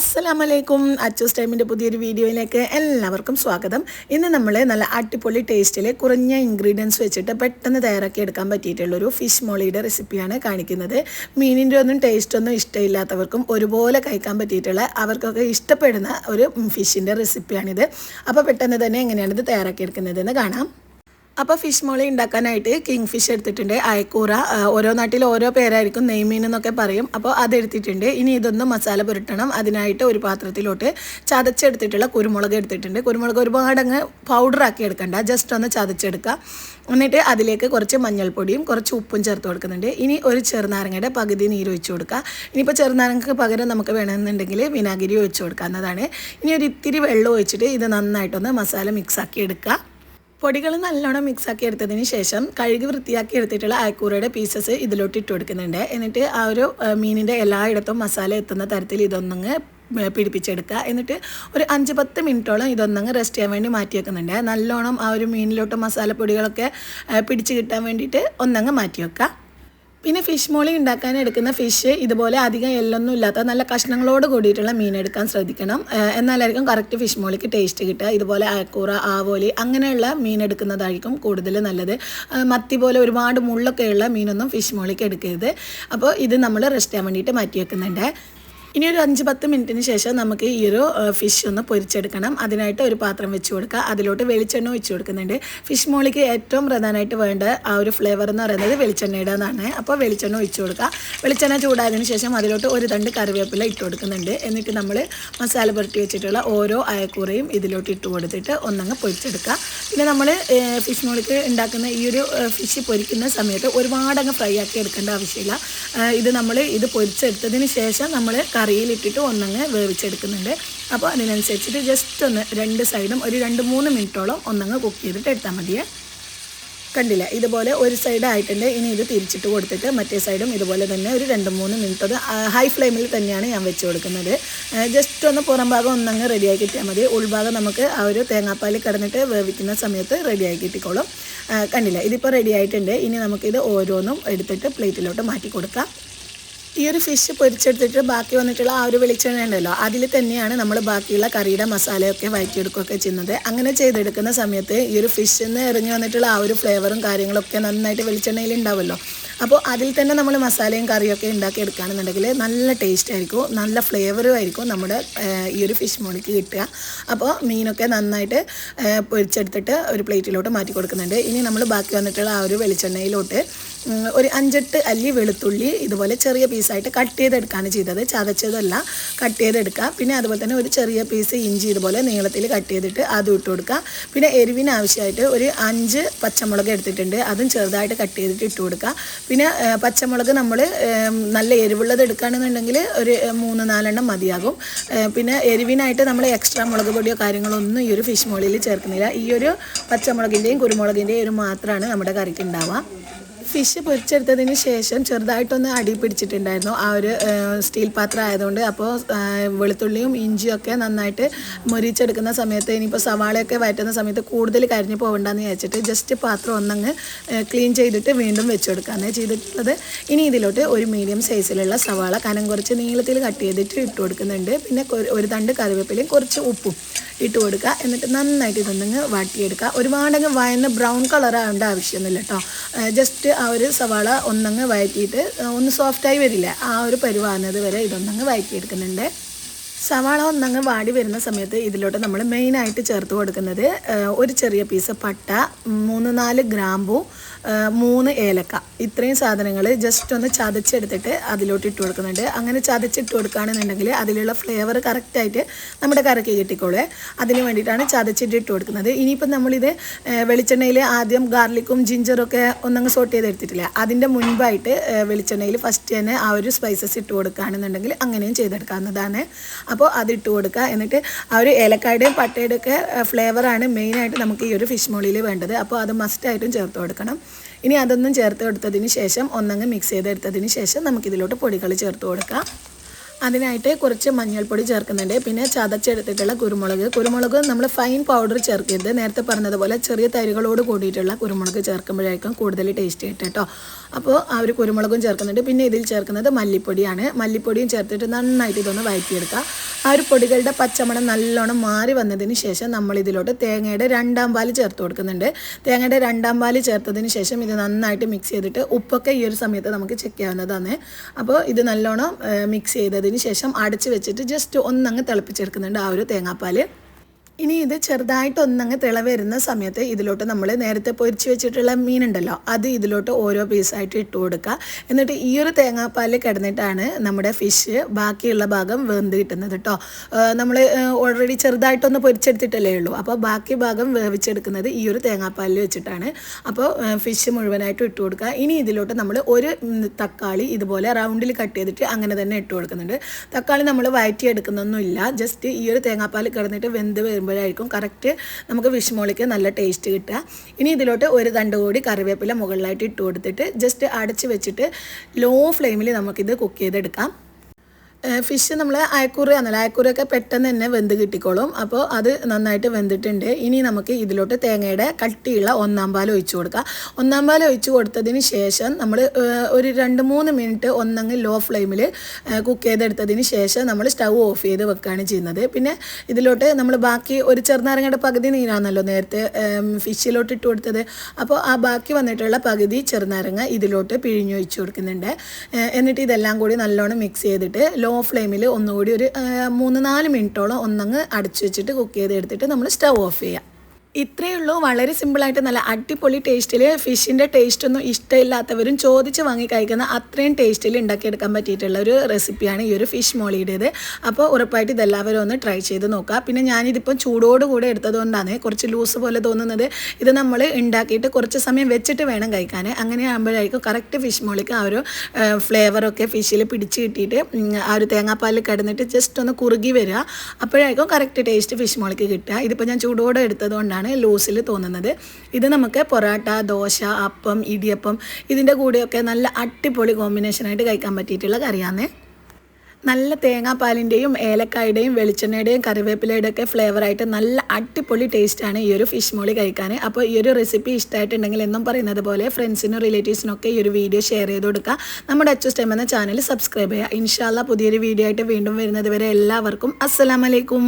അസ്സലാമലൈക്കും. അച്ചൂസ് ടൈമിന്റെ പുതിയൊരു വീഡിയോയിലേക്ക് എല്ലാവർക്കും സ്വാഗതം. ഇന്ന് നമ്മൾ നല്ല അടിപൊളി ടേസ്റ്റിൽ കുറഞ്ഞ ഇൻഗ്രീഡിയൻസ് വെച്ചിട്ട് പെട്ടെന്ന് തയ്യാറാക്കി എടുക്കാൻ പറ്റിയിട്ടുള്ളൊരു ഫിഷ് മോളിയുടെ റെസിപ്പിയാണ് കാണിക്കുന്നത്. മീനിന്റെ ഒന്നും ടേസ്റ്റൊന്നും ഇഷ്ടമില്ലാത്തവർക്കും ഒരുപോലെ കഴിക്കാൻ പറ്റിയിട്ടുള്ള അവർക്കൊക്കെ ഇഷ്ടപ്പെടുന്ന ഒരു ഫിഷിന്റെ റെസിപ്പിയാണിത് അപ്പോൾ പെട്ടെന്ന് തന്നെ എങ്ങനെയാണിത് തയ്യാറാക്കി എടുക്കുന്നതെന്ന് കാണാം. അപ്പോൾ ഫിഷ് മോളി ഉണ്ടാക്കാനായിട്ട് കിങ് ഫിഷ് എടുത്തിട്ടുണ്ട് അയക്കൂറ ഓരോ നാട്ടിൽ ഓരോ പേരായിരിക്കും നെയ്മീൻ എന്നൊക്കെ പറയും. അപ്പോൾ അതെടുത്തിട്ടുണ്ട് ഇനി ഇതൊന്ന് മസാല പുരട്ടണം. അതിനായിട്ട് ഒരു പാത്രത്തിലോട്ട് ചതച്ചെടുത്തിട്ടുള്ള കുരുമുളക് എടുത്തിട്ടുണ്ട്. കുരുമുളക് ഒരുപാട് അങ്ങ് പൗഡറാക്കി എടുക്കണ്ട. ജസ്റ്റ് ഒന്ന് ചതച്ചെടുക്കുക എന്നിട്ട് അതിലേക്ക് കുറച്ച് മഞ്ഞൾപ്പൊടിയും കുറച്ച് ഉപ്പും ചേർത്ത് കൊടുക്കുന്നുണ്ട്. ഇനി ഒരു ചെറുനാരങ്ങയുടെ പകുതി നീര് ഒഴിച്ച് കൊടുക്കുക. ഇനിയിപ്പോൾ ചെറുനാരങ്ങക്ക് പകരം നമുക്ക് വേണമെന്നുണ്ടെങ്കിൽ വിനാഗിരി ഒഴിച്ച് കൊടുക്കാവുന്നതാണ്. ഇനി ഒരു ഇത്തിരി വെള്ളം ഒഴിച്ചിട്ട് ഇത് നന്നായിട്ടൊന്ന് മസാല മിക്സാക്കി എടുക്കുക. പൊടികൾ നല്ലോണം മിക്സ് ആക്കി എടുത്തതിന് ശേഷം കഴുകി വൃത്തിയാക്കി എടുത്തിട്ടുള്ള അയക്കൂറയുടെ പീസസ് ഇതിലോട്ട് ഇട്ട് കൊടുക്കുന്നുണ്ട്. എന്നിട്ട് ആ ഒരു മീനിന്റെ എല്ലായിടത്തും മസാല എത്തുന്ന തരത്തിൽ ഇതൊന്നങ്ങ് പിടിപ്പിച്ചെടുക്കുക. എന്നിട്ട് ഒരു അഞ്ച് പത്ത് മിനിറ്റോളം ഇതൊന്നങ്ങ് റെസ്റ്റ് ചെയ്യാൻ വേണ്ടി മാറ്റി വെക്കുന്നുണ്ട്. നല്ലോണം ആ ഒരു മീനിലോട്ട് മസാല പൊടികളൊക്കെ പിടിച്ച് കിട്ടാൻ വേണ്ടിയിട്ട് ഒന്നങ്ങ് മാറ്റി വെക്കുക. പിന്നെ ഫിഷ് മോളി ഉണ്ടാക്കാൻ എടുക്കുന്ന ഫിഷ് ഇതുപോലെ അധികം എല്ലൊന്നും ഇല്ലാത്ത നല്ല കഷ്ണങ്ങളോട് കൂടിയിട്ടുള്ള മീൻ എടുക്കാൻ ശ്രദ്ധിക്കണം. എന്നാലായിരിക്കും കറക്റ്റ് ഫിഷ് മോളിക്ക് ടേസ്റ്റ് കിട്ടുക. ഇതുപോലെ അയക്കൂറ ആവോലി അങ്ങനെയുള്ള മീൻ എടുക്കുന്നതായിരിക്കും കൂടുതൽ നല്ലത്. മത്തി പോലെ ഒരുപാട് മുള്ളൊക്കെയുള്ള മീനൊന്നും ഫിഷ് മോളിക്ക് എടുക്കരുത്. അപ്പോൾ ഇത് നമ്മൾ റെസ്റ്റ് ചെയ്യാൻ വേണ്ടിയിട്ട് മാറ്റി വെക്കുന്നുണ്ട് ഇനി ഒരു അഞ്ച് പത്ത് മിനിറ്റിന് ശേഷം നമുക്ക് ഈ ഒരു ഫിഷ് ഒന്ന് പൊരിച്ചെടുക്കണം. അതിനായിട്ട് ഒരു പാത്രം വെച്ച് കൊടുക്കുക. അതിലോട്ട് വെളിച്ചെണ്ണ ഒഴിച്ച് കൊടുക്കുന്നുണ്ട്. ഫിഷ് മോളിക്ക് ഏറ്റവും പ്രധാനമായിട്ട് വേണ്ട ആ ഒരു ഫ്ലേവർ എന്ന് പറയുന്നത് വെളിച്ചെണ്ണയുടെ എന്നാണ് അപ്പോൾ വെളിച്ചെണ്ണ ഒഴിച്ച് കൊടുക്കുക. വെളിച്ചെണ്ണ ചൂടായതിനു ശേഷം അതിലോട്ട് ഒരു തണ്ട് കറിവേപ്പില ഇട്ട് കൊടുക്കുന്നുണ്ട്. എന്നിട്ട് നമ്മൾ മസാല പുരട്ടി വെച്ചിട്ടുള്ള ഓരോ അയക്കൂറയും ഇതിലോട്ട് ഇട്ട് കൊടുത്തിട്ട് ഒന്നങ്ങ് പൊരിച്ചെടുക്കുക. പിന്നെ നമ്മൾ ഫിഷ് മോളിക്ക് ഉണ്ടാക്കുന്ന ഈ ഒരു ഫിഷ് പൊരിക്കുന്ന സമയത്ത് ഒരുപാടങ്ങ് ഫ്രൈ ആക്കി എടുക്കേണ്ട ആവശ്യമില്ല. ഇത് നമ്മൾ ഇത് പൊരിച്ചെടുത്തതിന് ശേഷം നമ്മൾ കറിയിലിട്ടിട്ട് ഒന്നങ്ങ് വേവിച്ചെടുക്കുന്നുണ്ട്. അപ്പോൾ അതിനനുസരിച്ചിട്ട് ജസ്റ്റ് ഒന്ന് രണ്ട് സൈഡും ഒരു രണ്ട് മൂന്ന് മിനിറ്റോളം ഒന്നങ്ങ് കുക്ക് ചെയ്തിട്ട് എടുത്താൽ മതിയേ. കണ്ടില്ല? ഇതുപോലെ ഒരു സൈഡ് ആയിട്ടുണ്ട്. ഇനി ഇത് തിരിച്ചിട്ട് കൊടുത്തിട്ട് മറ്റേ സൈഡും ഇതുപോലെ തന്നെ ഒരു രണ്ട് മൂന്ന് മിനിറ്റ് അത് ഹൈ ഫ്ലെയിമിൽ തന്നെയാണ് ഞാൻ വെച്ച് കൊടുക്കുന്നത്. ജസ്റ്റ് ഒന്ന് പുറം ഭാഗം ഒന്നങ്ങ് റെഡിയാക്കി കിട്ടിയാൽ മതി. ഉൾഭാഗം നമുക്ക് ആ ഒരു തേങ്ങാപ്പാൽ കിടന്നിട്ട് വേവിക്കുന്ന സമയത്ത് റെഡിയാക്കി കിട്ടിക്കോളും. കണ്ടില്ല? ഇതിപ്പോൾ റെഡി ആയിട്ടുണ്ട്. ഇനി നമുക്കിത് ഓരോന്നും എടുത്തിട്ട് പ്ലേറ്റിലോട്ട് മാറ്റി കൊടുക്കാം. ഈ ഒരു ഫിഷ് പൊരിച്ചെടുത്തിട്ട് ബാക്കി വന്നിട്ടുള്ള ആ ഒരു വെളിച്ചെണ്ണ ഉണ്ടല്ലോ അതിൽ തന്നെയാണ് നമ്മൾ ബാക്കിയുള്ള കറിയുടെ മസാലയൊക്കെ വഴറ്റിയെടുക്കുകയൊക്കെ ചെയ്യുന്നത്. അങ്ങനെ ചെയ്തെടുക്കുന്ന സമയത്ത് ഈ ഒരു ഫിഷിൽ നിന്ന് ഇറങ്ങി വന്നിട്ടുള്ള ആ ഒരു ഫ്ലേവറും കാര്യങ്ങളൊക്കെ നന്നായിട്ട് വെളിച്ചെണ്ണയിൽ ഉണ്ടാവുമല്ലോ. അപ്പോൾ അതിൽ തന്നെ നമ്മൾ മസാലയും കറിയൊക്കെ ഉണ്ടാക്കി എടുക്കുകയാണെന്നുണ്ടെങ്കിൽ നല്ല ടേസ്റ്റ് ആയിരിക്കും നല്ല ഫ്ലേവറും ആയിരിക്കും നമ്മുടെ ഈ ഒരു ഫിഷ് മോളിക്ക് കിട്ടുക. അപ്പോൾ മീനൊക്കെ നന്നായിട്ട് പൊരിച്ചെടുത്തിട്ട് ഒരു പ്ലേറ്റിലോട്ട് മാറ്റി കൊടുക്കുന്നുണ്ട്. ഇനി നമ്മൾ ബാക്കി വന്നിട്ടുള്ള ആ ഒരു വെളിച്ചെണ്ണയിലോട്ട് ഒരു അഞ്ചെട്ട് അല്ലി വെളുത്തുള്ളി ഇതുപോലെ ചെറിയ പീസായിട്ട് കട്ട് ചെയ്തെടുക്കുകയാണ് ചെയ്തത്. ചതച്ചതല്ല കട്ട് ചെയ്തെടുക്കുക. പിന്നെ അതുപോലെ തന്നെ ഒരു ചെറിയ പീസ് ഇഞ്ചി ഇതുപോലെ നീളത്തിൽ കട്ട് ചെയ്തിട്ട് അതും ഇട്ട് കൊടുക്കുക. പിന്നെ എരിവിന് ആവശ്യമായിട്ട് ഒരു അഞ്ച് പച്ചമുളക് എടുത്തിട്ടുണ്ട്. അതും ചെറുതായിട്ട് കട്ട് ചെയ്തിട്ട് ഇട്ട് കൊടുക്കുക. പിന്നെ പച്ചമുളക് നമ്മൾ നല്ല എരിവുള്ളത് എടുക്കുകയാണെന്നുണ്ടെങ്കിൽ ഒരു മൂന്ന് നാലെണ്ണം മതിയാകും. പിന്നെ എരിവിനായിട്ട് നമ്മൾ എക്സ്ട്രാ മുളക് പൊടിയോ കാര്യങ്ങളോ ഒന്നും ഈ ഒരു ഫിഷ് മോളിൽ ചേർക്കുന്നില്ല. ഈ ഒരു പച്ചമുളകിന്റെയും കുരുമുളകിന്റെയും ഒരു മാത്രമാണ് നമ്മുടെ കറിക്ക് ഉണ്ടാവുക. ഫിഷ് പൊരിച്ചെടുത്തതിന് ശേഷം ചെറുതായിട്ടൊന്ന് അടി പിടിച്ചിട്ടുണ്ടായിരുന്നു. ആ ഒരു സ്റ്റീൽ പാത്രം ആയതുകൊണ്ട്. അപ്പോൾ വെളുത്തുള്ളിയും ഇഞ്ചിയും ഒക്കെ നന്നായിട്ട് മൊരിച്ചെടുക്കുന്ന സമയത്ത് ഇനിയിപ്പോൾ സവാളയൊക്കെ വയറ്റുന്ന സമയത്ത് കൂടുതൽ കരിഞ്ഞു പോകണ്ടെന്ന് വെച്ചിട്ട് ജസ്റ്റ് പാത്രം ഒന്നങ്ങ് ക്ലീൻ ചെയ്തിട്ട് വീണ്ടും വെച്ച് കൊടുക്കുകയാണ് ചെയ്തിട്ടുള്ളത്. ഇനി ഇതിലോട്ട് ഒരു മീഡിയം സൈസിലുള്ള സവാള കനം കുറച്ച് നീളത്തിൽ കട്ട് ചെയ്തിട്ട് ഇട്ട് കൊടുക്കുന്നുണ്ട്. പിന്നെ ഒരു തണ്ട് കറിവേപ്പിലയും കുറച്ച് ഉപ്പും. ഇട്ട് കൊടുക്കുക. എന്നിട്ട് നന്നായിട്ട് ഇതൊന്നങ്ങ് വാട്ടിയെടുക്കുക. ഒരുപാടങ്ങ് വയന്ന് ബ്രൗൺ കളർ ആവേണ്ട ആവശ്യമൊന്നുമില്ല കേട്ടോ. ജസ്റ്റ് ആ ഒരു സവാള ഒന്നങ്ങ് വഴറ്റിയിട്ട് ഒന്ന് സോഫ്റ്റായി വരില്ല. ആ ഒരു പരുവാകുന്നത് വരെ ഇതൊന്നങ്ങ് വഴറ്റിയെടുക്കുന്നുണ്ട്. സവാള ഒന്നങ്ങ് വാടി വരുന്ന സമയത്ത് ഇതിലോട്ട് നമ്മൾ മെയിനായിട്ട് ചേർത്ത് കൊടുക്കുന്നത് ഒരു ചെറിയ പീസ് പട്ട മൂന്ന് നാല് ഗ്രാമ്പു മൂന്ന് ഏലക്ക. ഇത്രയും സാധനങ്ങൾ ജസ്റ്റ് ഒന്ന് ചതച്ചെടുത്തിട്ട് അതിലോട്ട് ഇട്ട് കൊടുക്കുന്നുണ്ട്. അങ്ങനെ ചതച്ചിട്ട് കൊടുക്കുകയാണെന്നുണ്ടെങ്കിൽ അതിലുള്ള ഫ്ലേവർ കറക്റ്റായിട്ട് നമ്മുടെ കറിക്ക് കിട്ടിക്കോളേ. അതിന് വേണ്ടിയിട്ടാണ് ചതച്ചിട്ട് ഇട്ട് കൊടുക്കുന്നത്. ഇനിയിപ്പോൾ നമ്മളിത് വെളിച്ചെണ്ണയിൽ ആദ്യം ഗാർലിക്കും ജിഞ്ചറും ഒക്കെ ഒന്നങ്ങ് സോട്ട് ചെയ്തെടുത്തിട്ടില്ല. അതിന്റെ മുൻപായിട്ട് വെളിച്ചെണ്ണയിൽ ഫസ്റ്റ് തന്നെ ആ ഒരു സ്പൈസസ് ഇട്ട് കൊടുക്കുകയാണെന്നുണ്ടെങ്കിൽ അങ്ങനെയും ചെയ്തെടുക്കാവുന്നതാണ്. അപ്പോൾ അതിട്ട് കൊടുക്കുക. എന്നിട്ട് ആ ഒരു ഏലക്കായുടെയും പട്ടയുടെയൊക്കെ ഫ്ലേവറാണ് മെയിനായിട്ട് നമുക്ക് ഈ ഒരു ഫിഷ് മോളിയിൽ വേണ്ടത്. അപ്പോൾ അത് മസ്റ്റായിട്ടും ചേർത്ത് കൊടുക്കണം. ഇനി അതൊന്നും ചേർത്ത് കൊടുത്തതിന് ശേഷം ഒന്നങ്ങ് മിക്സ് ചെയ്തെടുത്തതിന് ശേഷം നമുക്കിതിലോട്ട് പൊടികൾ ചേർത്ത് കൊടുക്കാം. അതിനായിട്ട് കുറച്ച് മഞ്ഞൾപ്പൊടി ചേർക്കുന്നുണ്ട്. പിന്നെ ചതച്ചെടുത്തിട്ടുള്ള കുരുമുളക്. കുരുമുളക് നമ്മൾ ഫൈൻ പൗഡർ ചേർക്കരുത്. നേരത്തെ പറഞ്ഞതുപോലെ ചെറിയ തരികളോട് കൂടിയിട്ടുള്ള കുരുമുളക് ചേർക്കുമ്പോഴായിരിക്കും കൂടുതൽ ടേസ്റ്റ് ആയിട്ട് കേട്ടോ അപ്പോൾ ആ ഒരു കുരുമുളകും ചേർക്കുന്നുണ്ട്. പിന്നെ ഇതിൽ ചേർക്കുന്നത് മല്ലിപ്പൊടിയാണ്. മല്ലിപ്പൊടിയും ചേർത്തിട്ട് നന്നായിട്ട് ഇതൊന്ന് വഴറ്റിയെടുക്കുക. ആ ഒരു പൊടികളുടെ പച്ചമണം നല്ലോണം മാറി വന്നതിന് ശേഷം നമ്മൾ ഇതിലോട്ട് തേങ്ങയുടെ രണ്ടാം പാൽ ചേർത്ത് കൊടുക്കുന്നുണ്ട്. തേങ്ങയുടെ രണ്ടാം പാൽ ചേർത്തതിന് ശേഷം ഇത് നന്നായിട്ട് മിക്സ് ചെയ്തിട്ട് ഉപ്പൊക്കെ ഈ ഒരു സമയത്ത് നമുക്ക് ചെക്ക് ചെയ്യാവുന്നതാണ്. അപ്പോൾ ഇത് നല്ലോണം മിക്സ് ചെയ്തതിന് ശേഷം അടച്ചു വെച്ചിട്ട് ജസ്റ്റ് ഒന്നങ്ങ് തിളപ്പിച്ചെടുക്കുന്നുണ്ട് ആ ഒരു തേങ്ങാപ്പാൽ ഇനി ഇത് ചെറുതായിട്ട് ഒന്നങ്ങ് തിള വരുന്ന സമയത്ത് ഇതിലോട്ട് നമ്മൾ നേരത്തെ പൊരിച്ച് വെച്ചിട്ടുള്ള മീനുണ്ടല്ലോ അത് ഇതിലോട്ട് ഓരോ പീസായിട്ട് ഇട്ട് കൊടുക്കുക. എന്നിട്ട് ഈ ഒരു തേങ്ങാപ്പാലിൽ കിടന്നിട്ടാണ് നമ്മുടെ ഫിഷ് ബാക്കിയുള്ള ഭാഗം വെന്ത് കിട്ടുന്നത് കേട്ടോ നമ്മൾ ഓൾറെഡി ചെറുതായിട്ടൊന്ന് പൊരിച്ചെടുത്തിട്ടല്ലേ ഉള്ളൂ. അപ്പോൾ ബാക്കി ഭാഗം വേവിച്ചെടുക്കുന്നത് ഈ ഒരു തേങ്ങാപ്പാലിൽ വെച്ചിട്ടാണ്. അപ്പോൾ ഫിഷ് മുഴുവനായിട്ട് ഇട്ട് കൊടുക്കുക. ഇനി ഇതിലോട്ട് നമ്മൾ ഒരു തക്കാളി ഇതുപോലെ റൗണ്ടിൽ കട്ട് ചെയ്തിട്ട് അങ്ങനെ തന്നെ ഇട്ട് കൊടുക്കുന്നുണ്ട്. തക്കാളി നമ്മൾ വഴറ്റിയെടുക്കുന്നൊന്നുമില്ല ജസ്റ്റ് ഈ ഒരു തേങ്ങാപ്പാൽ കിടന്നിട്ട് വെന്ത് വരുമ്പോഴായിരിക്കും കറക്റ്റ് നമുക്ക് ഫിഷ് മോളിക്ക് നല്ല ടേസ്റ്റ് കിട്ടുക. ഇനി ഇതിലോട്ട് ഒരു തണ്ട് കൂടി കറിവേപ്പില മുകളിലായിട്ട് ഇട്ട് കൊടുത്തിട്ട് ജസ്റ്റ് അടച്ച് വെച്ചിട്ട് ലോ ഫ്ലെയിമിൽ നമുക്കിത് കുക്ക് ചെയ്തെടുക്കാം. ഫിഷ് നമ്മൾ അയക്കൂറി അയക്കൂറിയൊക്കെ പെട്ടെന്ന് തന്നെ വെന്ത് കിട്ടിക്കോളും. അപ്പോൾ അത് നന്നായിട്ട് വെന്തിട്ടുണ്ട്. ഇനി നമുക്ക് ഇതിലോട്ട് തേങ്ങയുടെ കട്ടിയുള്ള ഒന്നാം പാൽ ഒഴിച്ചു കൊടുക്കുക ഒന്നാം പാൽ ഒഴിച്ചു കൊടുത്തതിന് ശേഷം നമ്മൾ ഒരു രണ്ട് മൂന്ന് മിനിറ്റ് ഒന്നങ്ങ് ലോ ഫ്ലെയിമിൽ കുക്ക് ചെയ്തെടുത്തതിന് ശേഷം നമ്മൾ സ്റ്റൗ ഓഫ് ചെയ്ത് വെക്കുകയാണ് ചെയ്യുന്നത്. പിന്നെ ഇതിലോട്ട് നമ്മൾ ബാക്കി ഒരു ചെറുനാരങ്ങയുടെ പകുതി നീരാണല്ലോ നേരത്തെ ഫിഷിലോട്ട് ഇട്ട് കൊടുത്തത്. അപ്പോൾ ആ ബാക്കി വന്നിട്ടുള്ള പകുതി ചെറുനാരങ്ങ ഇതിലോട്ട് പിഴിഞ്ഞൊഴിച്ചു കൊടുക്കുന്നുണ്ട്. എന്നിട്ട് ഇതെല്ലാം കൂടി നല്ലോണം മിക്സ് ചെയ്തിട്ട് ഫ്ലെയിമിൽ ഒന്നുകൂടി ഒരു മൂന്ന് നാല് മിനിറ്റോളം ഒന്നങ്ങ് അടച്ചു വെച്ചിട്ട് കുക്ക് ചെയ്തെടുത്തിട്ട് നമ്മൾ സ്റ്റവ് ഓഫ് ചെയ്യുക ഇത്രയേ ഉള്ളൂ വളരെ സിമ്പിളായിട്ട് നല്ല അടിപൊളി ടേസ്റ്റിൽ ഫിഷിന്റെ ടേസ്റ്റ് ഒന്നും ഇഷ്ടമില്ലാത്തവരും ചോദിച്ച് വാങ്ങി കഴിക്കുന്ന അത്രയും ടേസ്റ്റിൽ ഉണ്ടാക്കിയെടുക്കാൻ പറ്റിയിട്ടുള്ള ഒരു റെസിപ്പിയാണ് ഈ ഒരു ഫിഷ് മോളിയുടേത്. അപ്പോൾ ഉറപ്പായിട്ട് ഇതെല്ലാവരും ഒന്ന് ട്രൈ ചെയ്ത് നോക്കുക പിന്നെ ഞാനിതിപ്പം ചൂടോടുകൂടെ എടുത്തതുകൊണ്ടാണ് കുറച്ച് ലൂസ് പോലെ തോന്നുന്നത്. ഇത് നമ്മൾ ഉണ്ടാക്കിയിട്ട് കുറച്ച് സമയം വെച്ചിട്ട് വേണം കഴിക്കാൻ അങ്ങനെ ആകുമ്പോഴായിരിക്കും കറക്റ്റ് ഫിഷ് മോളിക്ക് ആ ഒരു ഫ്ലേവറൊക്കെ ഫിഷിൽ പിടിച്ച് കിട്ടിയിട്ട് ആ ഒരു തേങ്ങാപ്പാലിൽ കിടന്നിട്ട് ജസ്റ്റ് ഒന്ന് കുറുകി വരിക അപ്പോഴായിരിക്കും കറക്റ്റ് ടേസ്റ്റ് ഫിഷ് മോളിക്ക് കിട്ടുക. ഇതിപ്പോൾ ഞാൻ ചൂടോടെ എടുത്തത് കൊണ്ടാണ് ലൂസിൽ തോന്നുന്നത്. ഇത് നമുക്ക് പൊറാട്ട ദോശ അപ്പം ഇടിയപ്പം ഇതിന്റെ കൂടെയൊക്കെ നല്ല അടിപൊളി കോമ്പിനേഷനായിട്ട് കഴിക്കാൻ പറ്റിയിട്ടുള്ള കറിയാന്നേ നല്ല തേങ്ങാപ്പാലിന്റെയും ഏലക്കായുടെയും വെളിച്ചെണ്ണയുടെയും കറിവേപ്പിലയുടെ ഒക്കെ ഫ്ലേവറായിട്ട് നല്ല അടിപൊളി ടേസ്റ്റാണ് ഈ ഒരു ഫിഷ് മോളി കഴിക്കാൻ. അപ്പോൾ ഈ ഒരു റെസിപ്പി ഇഷ്ടമായിട്ടുണ്ടെങ്കിൽ എന്നും പറയുന്നത് പോലെ ഫ്രണ്ട്സിനും റിലേറ്റീവ്സിനും ഒക്കെ ഈ ഒരു വീഡിയോ ഷെയർ ചെയ്ത് കൊടുക്കുക. നമ്മുടെ അച്ചു സ്റ്റെം എന്ന ചാനൽ സബ്സ്ക്രൈബ് ചെയ്യുക. ഇൻഷാല്ല പുതിയൊരു വീഡിയോ ആയിട്ട് വീണ്ടും വരുന്നത് വരെ എല്ലാവർക്കും അസ്സലാമലൈക്കും